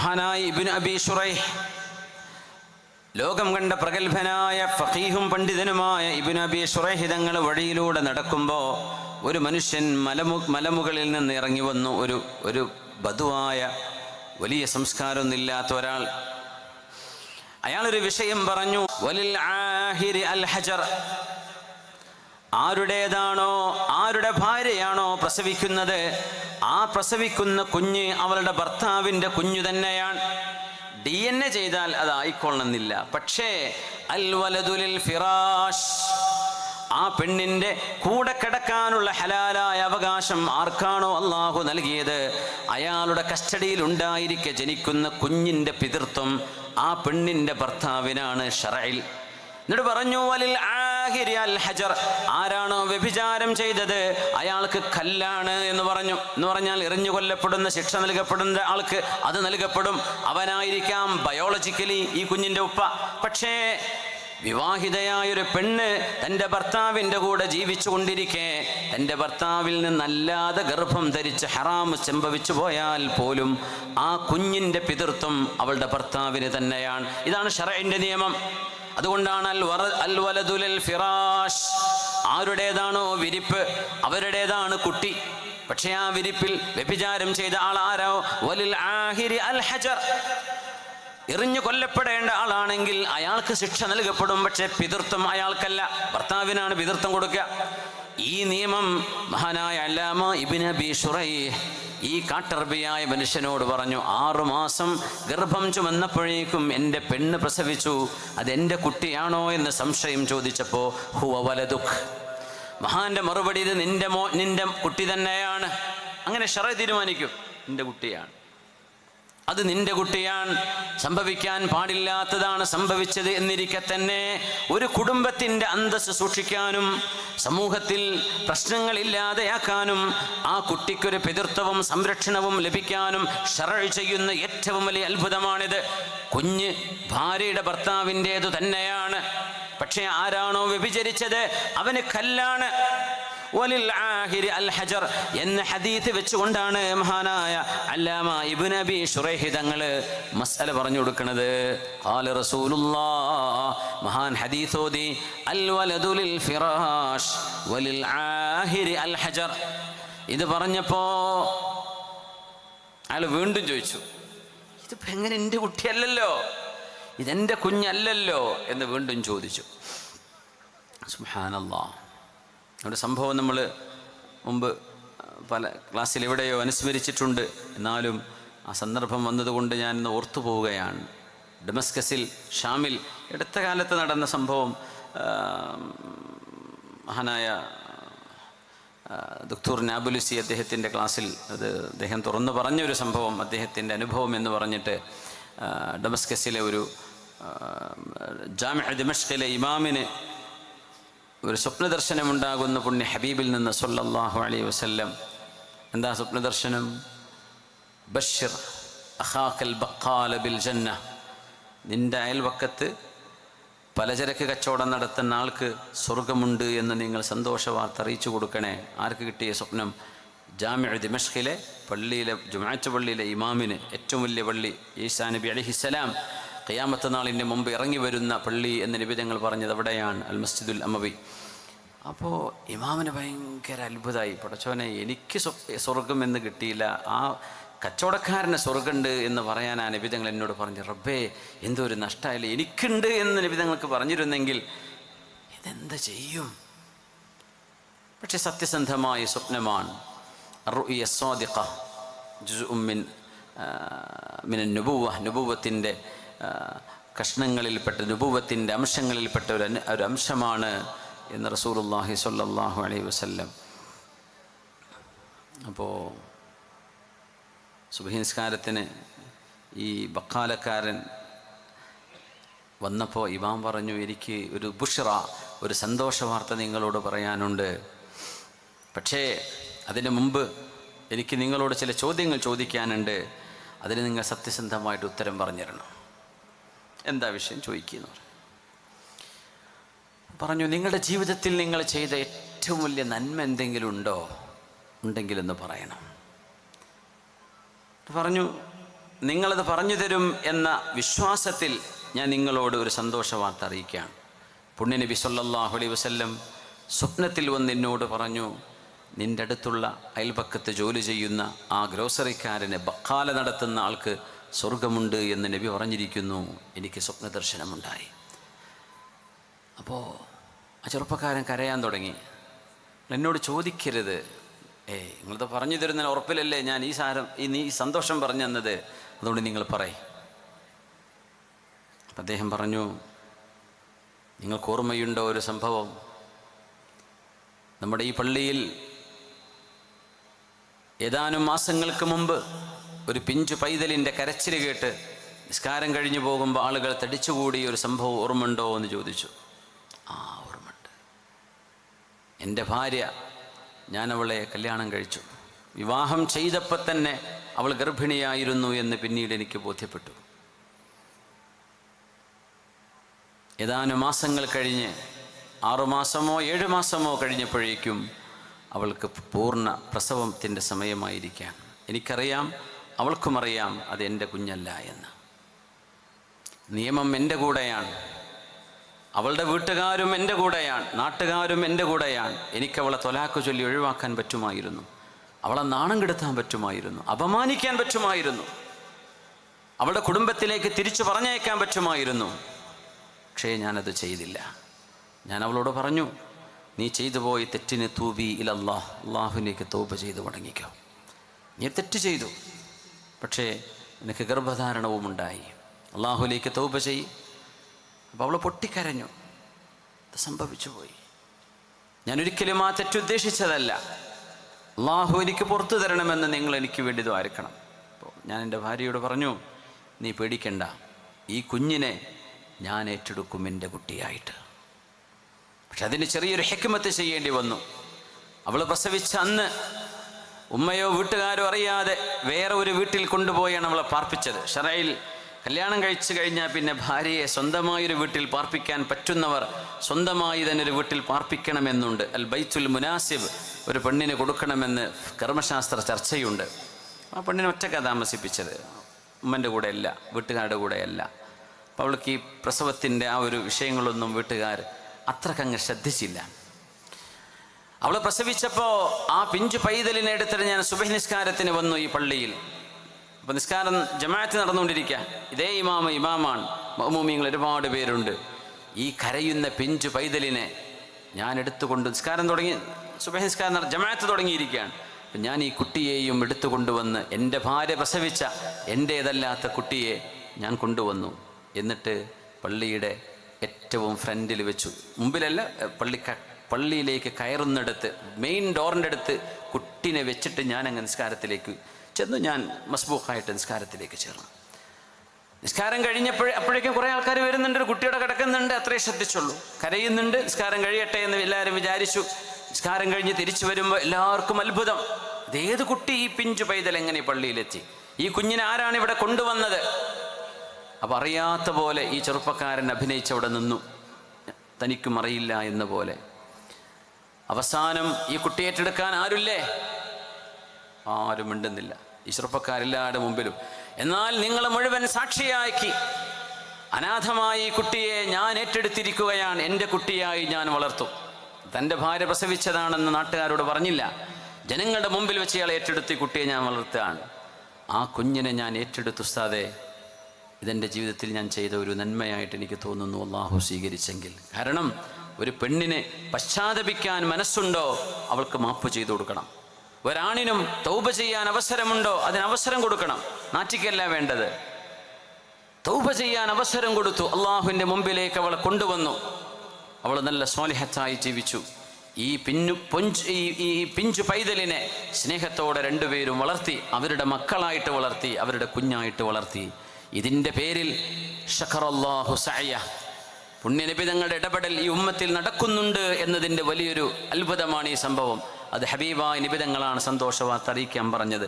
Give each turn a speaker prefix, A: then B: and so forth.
A: മഹാനായ ഇബിൻ അബി ഷുറൈ ലോകം കണ്ട പ്രഗത്ഭനായ ഫഖീഹും പണ്ഡിതനുമായ ഇബിൻ അബി ഷുറൈഹിതങ്ങൾ വഴിയിലൂടെ നടക്കുമ്പോൾ ഒരു മനുഷ്യൻ മലമു മലമുകളിൽ നിന്ന് ഇറങ്ങി വന്നു. ഒരു ഒരു ബധുവായ വലിയ സംസ്കാരമൊന്നുമില്ലാത്ത ഒരാൾ. അയാളൊരു വിഷയം പറഞ്ഞു വലിൽ ആഹിരി അൽ ഹജർ. ആരുടേതാണോ ആരുടെ ഭാര്യയാണോ പ്രസവിക്കുന്നത്? ആ പ്രസവിക്കുന്ന കുഞ്ഞ് അവളുടെ ഭർത്താവിന്റെ കുഞ്ഞു തന്നെയാണ്. ഡി എൻ എ ചെയ്താൽ അത് ആയിക്കൊള്ളണമെന്നില്ല. പക്ഷേ അൽ ഫിറാഷ് ആ പെണ്ണിന്റെ കൂടെ കിടക്കാനുള്ള ഹലാലായ അവകാശം ആർക്കാണോ അള്ളാഹു നൽകിയത്? അയാളുടെ കസ്റ്റഡിയിൽ ഉണ്ടായിരിക്കെ ജനിക്കുന്ന കുഞ്ഞിന്റെ പിതൃത്വം ആ പെണ്ണിന്റെ ഭർത്താവിനാണ് ഷറയിൽ എന്നിട്ട് പറഞ്ഞു വലിൽ അൽ ഹജർ. ആരാണോ വ്യഭിചാരം ചെയ്തത്? അയാൾക്ക് കല്ലാണ് എന്ന് പറഞ്ഞു. എന്ന് പറഞ്ഞാൽ എറിഞ്ഞു കൊല്ലപ്പെടുന്ന ശിക്ഷ നൽകപ്പെടുന്ന ആൾക്ക് അത് നൽകപ്പെടും. അവനായിരിക്കാം ബയോളജിക്കലി ഈ കുഞ്ഞിന്റെ ഉപ്പ. പക്ഷേ വിവാഹിതയായൊരു പെണ്ണ് തന്റെ ഭർത്താവിന്റെ കൂടെ ജീവിച്ചു കൊണ്ടിരിക്കെ തന്റെ ഭർത്താവിൽ നിന്നല്ലാതെ ഗർഭം ധരിച്ച് ഹറാമ് സംഭവിച്ചു പോയാൽ പോലും ആ കുഞ്ഞിന്റെ പിതൃത്വം അവളുടെ ഭർത്താവിന് തന്നെയാണ്. ഇതാണ് ഷറയിന്റെ നിയമം. അതുകൊണ്ടാണ് വറ അൽ ഫിറാഷ്. ആരുടേതാണോ വിരിപ്പ് അവരുടേതാണ് കുട്ടി. പക്ഷേ ആ വിരിപ്പിൽ വ്യഭിചാരം ചെയ്ത ആൾ ആരോ? വലിൽ ആഹിരി അൽ ഹജർ. എറിഞ്ഞു കൊല്ലപ്പെടേണ്ട ആളാണെങ്കിൽ അയാൾക്ക് ശിക്ഷ നൽകപ്പെടും പക്ഷെ പിതൃത്വം അയാൾക്കല്ല. ഭർത്താവിനാണ് പിതൃത്വം കൊടുക്കുക. ഈ നിയമം മഹാനായ അല്ലാമ ഇബിൻ അബി ഷുറൈ ഈ കാട്ടർബിയായ മനുഷ്യനോട് പറഞ്ഞു ആറുമാസം ഗർഭം ചുമന്നപ്പോഴേക്കും എന്റെ പെണ്ണ് പ്രസവിച്ചു. അതെന്റെ കുട്ടിയാണോ എന്ന് സംശയം ചോദിച്ചപ്പോൾ ഹുവ വലതുഖ് മഹാന്റെ മറുപടി ഇത് നിന്റെ മോ നിന്റെ കുട്ടി തന്നെയാണ്. അങ്ങനെ ഷറ തീരുമാനിക്കും നിന്റെ കുട്ടിയാണ്. അത് നിന്റെ കുട്ടിയാണ്. സംഭവിക്കാൻ പാടില്ലാത്തതാണ് സംഭവിച്ചത് എന്നിരിക്കെ തന്നെ ഒരു കുടുംബത്തിന്റെ അന്തസ് സൂക്ഷിക്കാനും സമൂഹത്തിൽ പ്രശ്നങ്ങളില്ലാതെയാക്കാനും ആ കുട്ടിക്കൊരു പിതൃത്വവും സംരക്ഷണവും ലഭിക്കാനും ഷറൾ ചെയ്യുന്ന ഏറ്റവും വലിയ അത്ഭുതമാണിത്. കുഞ്ഞ് ഭാര്യയുടെ ഭർത്താവിന്റേതു തന്നെയാണ്. പക്ഷേ ആരാണോ വ്യഭിചരിച്ചത് അവന് കല്ലാണ്. എന്ന ഹദീത്ത് വെച്ചുകൊണ്ടാണ് മഹാനായ അല്ലാമ ഇബ്നു നബി ശുറൈഹി തങ്ങൾ മസ്അല പറഞ്ഞു കൊടുക്കുന്നത് ഖാല മഹാൻ ഹദീസോദി അൽ ഫിറാഷ് വലിൽ ആഹിരി അൽ ഹജർ. ഇത് പറഞ്ഞപ്പോ അയാൾ വീണ്ടും ചോദിച്ചു ഇത് എങ്ങനെ എന്റെ കുട്ടിയല്ലല്ലോ ഇതെന്റെ കുഞ്ഞല്ലല്ലോ? എന്ന് വീണ്ടും ചോദിച്ചു. സുബ്ഹാനല്ലാ. ഒരു സംഭവം നമ്മൾ മുമ്പ് പല ക്ലാസ്സിൽ എവിടെയോ അനുസ്മരിച്ചിട്ടുണ്ട്. എന്നാലും ആ സന്ദർഭം വന്നതുകൊണ്ട് ഞാൻ ഇന്ന് ഓർത്തു പോവുകയാണ്. ഡെമസ്കസിൽ ഷാമിൽ അടുത്ത കാലത്ത് നടന്ന സംഭവം മഹാനായ ദുക്തൂർ നാബുലുസി അദ്ദേഹത്തിന്റെ ക്ലാസ്സിൽ അത് അദ്ദേഹം തുറന്നു പറഞ്ഞൊരു സംഭവം അദ്ദേഹത്തിന്റെ അനുഭവം എന്ന് പറഞ്ഞിട്ട് ഡൊമസ്കസിലെ ഒരു ജാമ്യ ഇമാമിന് ഒരു സ്വപ്നദർശനമുണ്ടാകുന്ന പുണ്യ ഹബീബിൽ നിന്ന് സൊല്ലാഹു അലൈഹി വസ്ല്ലം. എന്താ സ്വപ്നദർശനം? ബഷിർ അഹാഖൽ ബഖാല ബിൽ ജന്ന നിന്റെ അയൽവക്കത്ത് പലചരക്ക് കച്ചവടം നടത്തുന്ന ആൾക്ക് സ്വർഗമുണ്ട് എന്ന് നിങ്ങൾ സന്തോഷ വാർത്ത അറിയിച്ചു കൊടുക്കണേ. ആർക്ക് കിട്ടിയ സ്വപ്നം? ജാമ്യ ദിമഷ്കിലെ പള്ളിയിലെ ജുമാച്ച പള്ളിയിലെ ഇമാമിന്. ഏറ്റവും വലിയ പള്ളി ഈസാ നബി അലിഹിസ്സലാം കയ്യാമത്ത നാളിന്റെ മുമ്പ് ഇറങ്ങി വരുന്ന പള്ളി എന്ന് നിബിധങ്ങൾ പറഞ്ഞത് അവിടെയാണ് അൽ മസ്ജിദുൽ അമബി അപ്പോൾ ഇമാമിന് ഭയങ്കര അത്ഭുതമായി പടച്ചോനെ എനിക്ക് സ്വർഗം എന്ന് കിട്ടിയില്ല. ആ കച്ചവടക്കാരന് സ്വർഗമുണ്ട് എന്ന് പറയാനാണ് നിബിധങ്ങൾ എന്നോട് പറഞ്ഞു റബ്ബേ എന്തോ ഒരു നഷ്ടമായില്ല എനിക്കുണ്ട് എന്ന് നിബിധങ്ങൾക്ക് പറഞ്ഞിരുന്നെങ്കിൽ ഇതെന്ത് ചെയ്യും? പക്ഷെ സത്യസന്ധമായ സ്വപ്നമാണ്. ജുസ് ഉമ്മിൻ മിനൻ നുബുവ നുബുവത്തിന്റെ കഷ്ണങ്ങളിൽപ്പെട്ട നുബൂവത്തിന്റെ അംശങ്ങളിൽപ്പെട്ട ഒരു ഒരു അംശമാണ് എന്ന് റസൂലുള്ളാഹി സ്വല്ലല്ലാഹു അലൈ വസല്ലം. അപ്പോൾ സുബഹിനിസ്കാരത്തിന് ഈ ബക്കാലക്കാരൻ വന്നപ്പോൾ ഇമാം പറഞ്ഞു എനിക്ക് ഒരു ബുഷ്റ ഒരു സന്തോഷ വാർത്ത നിങ്ങളോട് പറയാനുണ്ട്. പക്ഷേ അതിന് മുമ്പ് എനിക്ക് നിങ്ങളോട് ചില ചോദ്യങ്ങൾ ചോദിക്കാനുണ്ട്. അതിന് നിങ്ങൾ സത്യസന്ധമായിട്ട് ഉത്തരം പറഞ്ഞു തരണം എന്താ വിഷയം ചോദിക്കുന്നു? പറഞ്ഞു നിങ്ങളുടെ ജീവിതത്തിൽ നിങ്ങൾ ചെയ്ത ഏറ്റവും വലിയ നന്മ എന്തെങ്കിലും ഉണ്ടോ? ഉണ്ടെങ്കിലെന്ന് പറയണം. പറഞ്ഞു നിങ്ങളത് പറഞ്ഞു തരും എന്ന വിശ്വാസത്തിൽ ഞാൻ നിങ്ങളോട് ഒരു സന്തോഷ വാർത്ത അറിയിക്കുകയാണ്. പുണ്യനബി സല്ലല്ലാഹു അലൈഹി വസല്ലം സ്വപ്നത്തിൽ വന്ന് എന്നോട് പറഞ്ഞു നിന്റെ അടുത്തുള്ള അയൽപക്കത്ത് ജോലി ചെയ്യുന്ന ആ ഗ്രോസറിക്കാരനെ ബക്കാല നടത്തുന്ന ആൾക്ക് സ്വർഗമുണ്ട് എന്ന് നബി പറഞ്ഞിരിക്കുന്നു. എനിക്ക് സ്വപ്ന ദർശനമുണ്ടായി അപ്പോൾ ആ ചെറുപ്പക്കാരൻ കരയാൻ തുടങ്ങി. എന്നോട് ചോദിക്കരുത്. ഏ നിങ്ങളത് പറഞ്ഞു തരുന്നതിന് ഉറപ്പിലല്ലേ ഞാൻ ഈ സാരം ഈ നീ സന്തോഷം പറഞ്ഞു തന്നത്? അതുകൊണ്ട് നിങ്ങൾ പറയും. അദ്ദേഹം പറഞ്ഞു നിങ്ങൾക്ക് ഓർമ്മയുണ്ടോ ഒരു സംഭവം? നമ്മുടെ ഈ പള്ളിയിൽ ഏതാനും മാസങ്ങൾക്ക് മുമ്പ് ഒരു പിഞ്ചു പൈതലിന്റെ കരച്ചിൽ കേട്ട് നിസ്കാരം കഴിഞ്ഞു പോകുമ്പോൾ ആളുകൾ തടിച്ചുകൂടി ഒരു സംഭവം ഓർമ്മയുണ്ടോ എന്ന് ചോദിച്ചു. ആ ഓർമ്മയുണ്ട്. എന്റെ ഭാര്യ ഞാൻ അവളെ കല്യാണം കഴിച്ചു. വിവാഹം ചെയ്തപ്പോൾ തന്നെ അവൾ ഗർഭിണിയായിരുന്നു എന്ന് പിന്നീട് എനിക്ക് ബോധ്യപ്പെട്ടു. ഏതാനും മാസങ്ങൾ കഴിഞ്ഞ് ആറുമാസമോ ഏഴ് മാസമോ കഴിഞ്ഞപ്പോഴേക്കും അവൾക്ക് പൂർണ പ്രസവത്തിന്റെ സമയമായിരിക്കാം എനിക്കറിയാം അവൾക്കും അറിയാം അത് എന്റെ കുഞ്ഞല്ല എന്ന്. നിയമം എന്റെ കൂടെയാണ്. അവളുടെ വീട്ടുകാരും എന്റെ കൂടെയാണ്. നാട്ടുകാരും എന്റെ കൂടെയാണ്. എനിക്ക് അവളെ തൊലാക്ക് ചൊല്ലി ഒഴിവാക്കാൻ പറ്റുമായിരുന്നു. അവളെ നാണം കെടുത്താൻ പറ്റുമായിരുന്നു. അപമാനിക്കാൻ പറ്റുമായിരുന്നു. അവളുടെ കുടുംബത്തിലേക്ക് തിരിച്ചു പറഞ്ഞയക്കാൻ പറ്റുമായിരുന്നു. പക്ഷേ ഞാനത് ചെയ്തില്ല. ഞാൻ അവളോട് പറഞ്ഞു നീ ചെയ്തു പോയി തെറ്റിന് തൂബി ഇലല്ലാഹ്. അള്ളാഹുവിനേക്ക് തോപ്പ് ചെയ്ത് മടങ്ങിക്കോ നീ തെറ്റ് ചെയ്തു. പക്ഷേ നിനക്ക് ഗർഭധാരണവും ഉണ്ടായി അള്ളാഹുലേക്ക് തോപ ചെയ് അപ്പോൾ അവൾ പൊട്ടിക്കരഞ്ഞു. അത് സംഭവിച്ചു പോയി ഞാനൊരിക്കലും ആ തെറ്റുദ്ദേശിച്ചതല്ല അള്ളാഹു എനിക്ക് പുറത്തു തരണമെന്ന് നിങ്ങൾ എനിക്ക് വേണ്ടി ദ്വാരക്കണം അപ്പോൾ ഞാൻ എന്റെ ഭാര്യയോട് പറഞ്ഞു നീ പേടിക്കണ്ട. ഈ കുഞ്ഞിനെ ഞാൻ ഏറ്റെടുക്കും എന്റെ കുട്ടിയായിട്ട്. പക്ഷെ അതിന് ചെറിയൊരു ഹെക്കുമത്ത് ചെയ്യേണ്ടി വന്നു. അവൾ പ്രസവിച്ച അന്ന് ഉമ്മയോ വീട്ടുകാരോ അറിയാതെ വേറെ ഒരു വീട്ടിൽ കൊണ്ടുപോയാണ് അവളെ പാർപ്പിച്ചത്. ഷറയിൽ കല്യാണം കഴിച്ചു കഴിഞ്ഞാൽ പിന്നെ ഭാര്യയെ സ്വന്തമായൊരു വീട്ടിൽ പാർപ്പിക്കാൻ പറ്റുന്നവർ സ്വന്തമായി തന്നെ ഒരു വീട്ടിൽ പാർപ്പിക്കണമെന്നുണ്ട്. അൽ ബൈത്തുൽ മുനാസിബ് ഒരു പെണ്ണിന് കൊടുക്കണമെന്ന് കർമ്മശാസ്ത്ര ചർച്ചയുണ്ട്. ആ പെണ്ണിനെ ഒറ്റക്ക താമസിപ്പിച്ചത്. ഉമ്മന്റെ കൂടെയല്ല വീട്ടുകാരുടെ കൂടെയല്ല. അപ്പോൾ അവൾക്ക് ഈ പ്രസവത്തിന്റെ ആ ഒരു വിഷയങ്ങളൊന്നും വീട്ടുകാർ അത്രക്കങ്ങ് ശ്രദ്ധിച്ചില്ല. അവൾ പ്രസവിച്ചപ്പോൾ ആ പിഞ്ചു പൈതലിനെ എടുത്തിട്ട് ഞാൻ സുബഹ് നിസ്കാരത്തിന് വന്നു ഈ പള്ളിയിൽ. അപ്പോൾ നിസ്കാരം ജമാഅത്ത് നടന്നുകൊണ്ടിരിക്കുക ഇതേ ഇമാമ ഇമാമാണ്. മഹമൂമിങ്ങൾ ഒരുപാട് പേരുണ്ട്. ഈ കരയുന്ന പിഞ്ചു പൈതലിനെ ഞാൻ എടുത്തുകൊണ്ട് നിസ്കാരം തുടങ്ങി സുബഹ് നിസ്കാരം ജമാഅത്ത് തുടങ്ങിയിരിക്കുകയാണ്. അപ്പം ഞാൻ ഈ കുട്ടിയെയും എടുത്തുകൊണ്ടുവന്ന് എന്റെ ഭാര്യ പ്രസവിച്ച എന്റേതല്ലാത്ത കുട്ടിയെ ഞാൻ കൊണ്ടുവന്നു. എന്നിട്ട് പള്ളിയുടെ ഏറ്റവും ഫ്രണ്ടിൽ വെച്ചു. മുമ്പിലല്ല പള്ളിക്ക പള്ളിയിലേക്ക് കയറുന്നിടത്ത് മെയിൻ ഡോറിന്റെ അടുത്ത് കുട്ടീനെ വെച്ചിട്ട് ഞാൻ അങ്ങ് നിസ്കാരത്തിലേക്ക് ചെന്ന്. ഞാൻ മസ്ബൂഖായിട്ട് നിസ്കാരത്തിലേക്ക് ചേർന്നു. നിസ്കാരം കഴിഞ്ഞപ്പോഴേ അപ്പോഴേക്കും കുറേ ആൾക്കാർ വരുന്നുണ്ട്. ഒരു കുട്ടിയുടെ കിടക്കുന്നുണ്ട്. അത്രേ ശ്രദ്ധിച്ചുള്ളൂ. കരയുന്നുണ്ട്. നിസ്കാരം കഴിയട്ടെ എന്ന് എല്ലാവരും വിചാരിച്ചു. നിസ്കാരം കഴിഞ്ഞ് തിരിച്ചു വരുമ്പോൾ എല്ലാവർക്കും അത്ഭുതം. ഇതേത് കുട്ടി ഈ പിഞ്ചു പൈതൽ എങ്ങനെ പള്ളിയിലെത്തി? ഈ കുഞ്ഞിനെ ആരാണ് ഇവിടെ കൊണ്ടുവന്നത്? അപ്പം അറിയാത്ത പോലെ ഈ ചെറുപ്പക്കാരൻ അഭിനയിച്ചവിടെ നിന്നു. തനിക്കും അറിയില്ല എന്ന പോലെ. അവസാനം ഈ കുട്ടി ഏറ്റെടുക്കാൻ ആരുല്ലേ? ആരും മിണ്ടുന്നില്ല. ഈ ചെറുപ്പക്കാരെല്ലാവരുടെ മുമ്പിലും. എന്നാൽ നിങ്ങൾ മുഴുവൻ സാക്ഷിയാക്കി അനാഥമായി ഈ കുട്ടിയെ ഞാൻ ഏറ്റെടുത്തിരിക്കുകയാണ്. എന്റെ കുട്ടിയായി ഞാൻ വളർത്തും. തന്റെ ഭാര്യ പ്രസവിച്ചതാണെന്ന് നാട്ടുകാരോട് പറഞ്ഞില്ല. ജനങ്ങളുടെ മുമ്പിൽ വെച്ച് ഇയാൾ ഏറ്റെടുത്ത് കുട്ടിയെ ഞാൻ വളർത്തുകയാണ്. ആ കുഞ്ഞിനെ ഞാൻ ഏറ്റെടുത്തു ഉസ്താദേ. ഇതെന്റെ ജീവിതത്തിൽ ഞാൻ ചെയ്ത ഒരു നന്മയായിട്ട് എനിക്ക് തോന്നുന്നു. അള്ളാഹു സ്വീകരിച്ചെങ്കിൽ. കാരണം ഒരു പെണ്ണിനെ പശ്ചാത്തപിക്കാൻ മനസ്സുണ്ടോ അവൾക്ക് മാപ്പ് ചെയ്തു കൊടുക്കണം. ഒരാണിനും തൗബ ചെയ്യാൻ അവസരമുണ്ടോ അതിന് അവസരം കൊടുക്കണം. നാറ്റിക്കല്ല വേണ്ടത്. തൗബ ചെയ്യാൻ അവസരം കൊടുത്തു അള്ളാഹുവിന്റെ മുമ്പിലേക്ക് അവളെ കൊണ്ടുവന്നു. അവൾ നല്ല സ്വാലിഹത്തായി ജീവിച്ചു. ഈ പിഞ്ഞു പൊഞ്ച് ഈ പിഞ്ചു പൈതലിനെ സ്നേഹത്തോടെ രണ്ടുപേരും വളർത്തി അവരുടെ മക്കളായിട്ട് വളർത്തി അവരുടെ കുഞ്ഞായിട്ട് വളർത്തി. ഇതിന്റെ പേരിൽ ഷഖറല്ലാഹു സഅയ. പുണ്യനബി തങ്ങളുടെ ഇടപെടൽ ഈ ഉമ്മത്തിൽ നടക്കുന്നുണ്ട് എന്നതിന്റെ വലിയൊരു അത്ഭുതമാണ് ഈ സംഭവം. അത് ഹബീബായ നിബിതങ്ങളാണ് സന്തോഷവാർത്ത അറിയിക്കാൻ പറഞ്ഞത്.